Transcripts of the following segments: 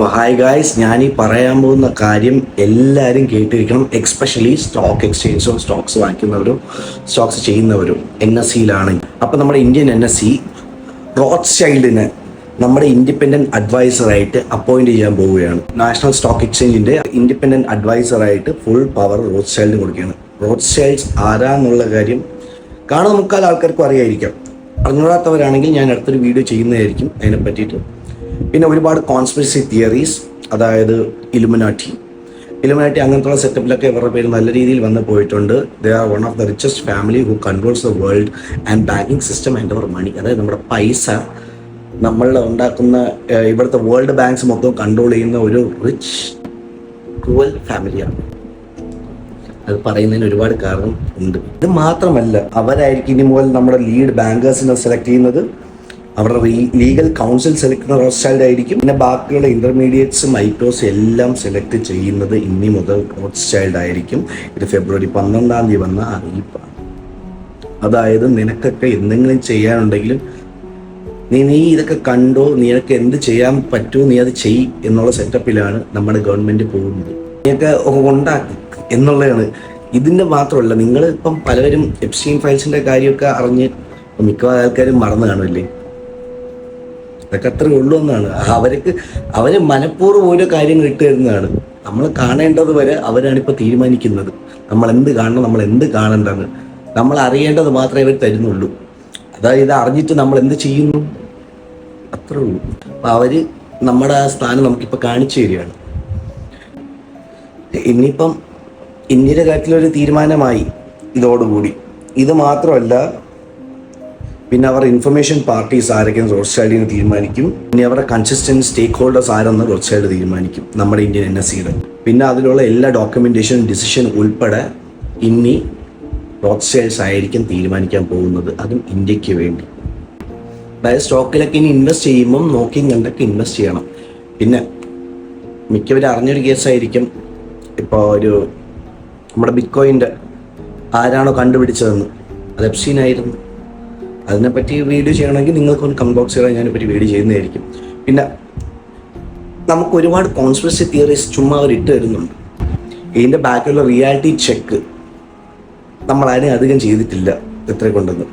അപ്പോൾ hi guys ഞാൻ ഈ പറയാൻ പോകുന്ന കാര്യം എല്ലാവരും കേട്ടിരിക്കണം എക്സ്പെഷ്യലി സ്റ്റോക്ക് എക്സ്ചേഞ്ചോ സ്റ്റോക്സ് വാങ്ങിക്കുന്നവരും സ്റ്റോക്സ് ചെയ്യുന്നവരും എൻ എസ് സിയിലാണെങ്കിൽ അപ്പോൾ നമ്മുടെ ഇന്ത്യൻ എൻ എസ് സി റോത്ത് ചൈൽഡിന് നമ്മുടെ ഇൻഡിപെൻഡന്റ് അഡ്വൈസറായിട്ട് അപ്പോയിന്റ് ചെയ്യാൻ പോവുകയാണ്. നാഷണൽ സ്റ്റോക്ക് എക്സ്ചേഞ്ചിന്റെ ഇൻഡിപെൻഡന്റ് അഡ്വൈസറായിട്ട് ഫുൾ പവർ റോത്ത് ചൈൽഡിന് കൊടുക്കുകയാണ്. റോത്ത് ചൈൽഡ്സ് ആരാന്നുള്ള കാര്യം കാണുന്ന മുക്കാൽ ആൾക്കാർക്കും അറിയായിരിക്കാം. അറിഞ്ഞൂടാത്തവരാണെങ്കിൽ ഞാൻ അടുത്തൊരു വീഡിയോ ചെയ്യുന്നതായിരിക്കും. അതിനെ പറ്റിയിട്ട് പിന്നെ ഒരുപാട് കോൺസ്പിറസി തിയറീസ് അതായത് ഇലുമിനാറ്റി. ഇലുമിനാറ്റി അങ്ങനത്തുള്ള സെറ്റപ്പിലൊക്കെ ഇവരുടെ പേര് നല്ല രീതിയിൽ വന്ന് പോയിട്ടുണ്ട്. They are one of the richest family who controls the world and banking system and our money അതായത് നമ്മുടെ പൈസ നമ്മൾ ഉണ്ടാക്കുന്ന ഇവിടുത്തെ വേൾഡ് ബാങ്ക്സ് മൊത്തം കൺട്രോൾ ചെയ്യുന്ന ഒരു റിച്ച് ക്രൂവൽ ഫാമിലിയാണ് അത് പറയുന്നതിന് ഒരുപാട് കാരണം ഉണ്ട്. ഇത് മാത്രമല്ല അവരായിരിക്കും ഇനി മുതൽ നമ്മുടെ ലീഡ് ബാങ്കേഴ്സിനെ സെലക്ട് ചെയ്യുന്നത്. അവരുടെ ലീഗൽ കൗൺസിൽ സെലക്ട് റോസ്റ്റാൽഡ് ആയിരിക്കും പിന്നെ ബാക്കിയുള്ള ഇന്റർമീഡിയറ്റ്സ് മൈക്രോസ് എല്ലാം സെലക്ട് ചെയ്യുന്നത് ഇനി മുതൽ റോസ്റ്റാൽഡ് ആയിരിക്കും ഇത് ഫെബ്രുവരി പന്ത്രണ്ടാം തീയതി വന്ന അറിയിപ്പാണ്. അതായത് നിനക്കൊക്കെ എന്തെങ്കിലും ചെയ്യാനുണ്ടെങ്കിലും നീ നീ ഇതൊക്കെ കണ്ടോ? നിനക്ക് എന്ത് ചെയ്യാൻ പറ്റുമോ? നീ അത് ചെയ് എന്നുള്ള സെറ്റപ്പിലാണ് നമ്മുടെ ഗവൺമെന്റ് പോകുന്നത്. നീയൊക്കെ ഉണ്ടാക്കി എന്നുള്ളതാണ്. ഇതിന്റെ മാത്രമല്ല നിങ്ങൾ ഇപ്പം പലവരും എപ്സ്റ്റീൻ ഫയൽസിന്റെ കാര്യമൊക്കെ അറിഞ്ഞ് മിക്കവാറും ആൾക്കാരും മറന്നു കാണുമല്ലേ അതൊക്കെ അത്രേ ഉള്ളൂ എന്നാണ്. അവർക്ക് അവർ മനഃപൂർവം ഓരോ കാര്യങ്ങൾ ഇട്ട് തരുന്നതാണ്. നമ്മൾ കാണേണ്ടത് വരെ അവരാണ് ഇപ്പൊ തീരുമാനിക്കുന്നത്. നമ്മൾ എന്ത് കാണണം നമ്മൾ എന്ത് കാണണ്ടെന്ന്. നമ്മൾ അറിയേണ്ടത് മാത്രമേ അവർ തരുന്നുള്ളൂ. അതായത് ഇത് അറിഞ്ഞിട്ട് നമ്മൾ എന്ത് ചെയ്യുന്നു? അത്രേ ഉള്ളൂ. അപ്പൊ അവർ നമ്മുടെ ആ സ്ഥാനം നമുക്കിപ്പോ കാണിച്ചു തരികയാണ്. ഇനിയിപ്പം ഇന്ത്യയുടെ കാര്യത്തിലൊരു തീരുമാനമായി ഇതോടുകൂടി. ഇത് മാത്രമല്ല പിന്നെ അവർ ഇൻഫർമേഷൻ പാർട്ടീസ് ആരൊക്കെ റോഡ് സൈഡിന് തീരുമാനിക്കും. പിന്നെ അവരുടെ കൺസിസ്റ്റന്റ് സ്റ്റേക്ക് ഹോൾഡേഴ്സ് ആരെന്ന് റോഡ് സൈഡ് തീരുമാനിക്കും. നമ്മുടെ ഇന്ത്യൻ എൻ എസ് സിയുടെ പിന്നെ അതിലുള്ള എല്ലാ ഡോക്യുമെന്റേഷൻ ഡിസിഷൻ ഉൾപ്പെടെ ഇനി റോഡ് സൈഡ്സ് ആയിരിക്കും തീരുമാനിക്കാൻ പോകുന്നത്. അതും ഇന്ത്യയ്ക്ക് വേണ്ടി. അതായത് സ്റ്റോക്കിലൊക്കെ ഇനി ഇൻവെസ്റ്റ് ചെയ്യുമ്പം നോക്കിയും കണ്ടൊക്കെ ഇൻവെസ്റ്റ് ചെയ്യണം. പിന്നെ മിക്കവരും അറിഞ്ഞൊരു കേസായിരിക്കും ഇപ്പോൾ ഒരു നമ്മുടെ ബിറ്റ്കോയിന്റെ ആരാണോ കണ്ടുപിടിച്ചതെന്ന്. അത് എപ്സീൻ ആയിരുന്നു. അതിനെപ്പറ്റി വീഡിയോ ചെയ്യണമെങ്കിൽ നിങ്ങൾക്ക് ഒന്ന് കമന്റ് ബോക്സ് ചെയ്താൽ ഞാനിപ്പറ്റി വീഡിയോ ചെയ്യുന്നതായിരിക്കും. പിന്നെ നമുക്ക് ഒരുപാട് കോൺസ്പിറസി തിയറീസ് ചുമ്മാ അവർ ഇട്ട് തരുന്നുണ്ട്. ഇതിന്റെ ബാക്കിലുള്ള റിയാലിറ്റി ചെക്ക് നമ്മൾ ആരും അധികം ചെയ്തിട്ടില്ല എത്ര കൊണ്ടെന്ന്.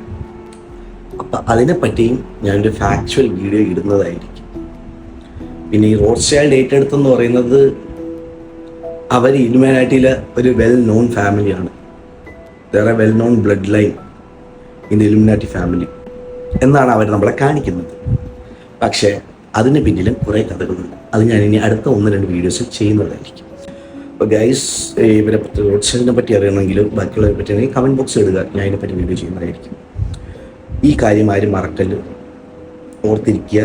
അപ്പം അതിനെപ്പറ്റിയും ഞാനൊരു ഫാക്ച്വൽ വീഡിയോ ഇടുന്നതായിരിക്കും. പിന്നെ ഈ റോഡ് സ്റ്റൈൽ ഏറ്റെടുത്തെന്ന് പറയുന്നത് അവർ ഇൻമാനായിട്ടിലെ ഒരു വെൽ നോൺ ഫാമിലിയാണ് വേറെ well known blood line in Illuminati family എന്നാണ് അവർ നമ്മളെ കാണിക്കുന്നത്. പക്ഷേ അതിന് പിന്നിലും കുറേ കഥകളുണ്ട്. അത് ഞാൻ ഇനി അടുത്ത ഒന്ന് രണ്ട് വീഡിയോസിൽ ചെയ്യുന്നതായിരിക്കും. അപ്പോൾ ഗൈസ് ഇവരെ പറ്റി റോഡ് സ്റ്റൈലിനെ പറ്റി അറിയണമെങ്കിൽ ബാക്കിയുള്ളവരെ പറ്റി കമന്റ് ബോക്സ് ഇടുക. ഞാൻ ഇതിനെപ്പറ്റി വീഡിയോ ചെയ്യുന്നതായിരിക്കും. ഈ കാര്യം ആരും മറക്കൽ ഓർത്തിരിക്കുക.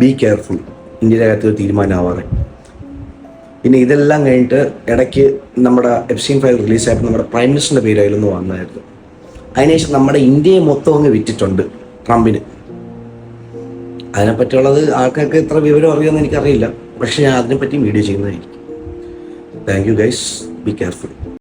ബി കെയർഫുൾ ഇന്ത്യയുടെ കാര്യത്തിൽ തീരുമാനമാവാറ്. പിന്നെ ഇതെല്ലാം കഴിഞ്ഞിട്ട് ഇടയ്ക്ക് നമ്മുടെ എഫ് സി ഫയൽ റിലീസായപ്പോൾ നമ്മുടെ പ്രൈം മിനിസ്റ്ററിന്റെ പേരായിരുന്നു വന്നായിരുന്നു അതിനുശേഷം നമ്മുടെ ഇന്ത്യയെ മൊത്തം അങ്ങ് വിറ്റിട്ടുണ്ട് ട്രംപിന്. അതിനെപ്പറ്റിയുള്ളത് ആൾക്കാർക്ക് എത്ര വിവരം അറിയുമെന്ന് എനിക്കറിയില്ല. പക്ഷെ ഞാൻ അതിനെപ്പറ്റി വീഡിയോ ചെയ്യുന്നതായിരിക്കും. Thank you guys be careful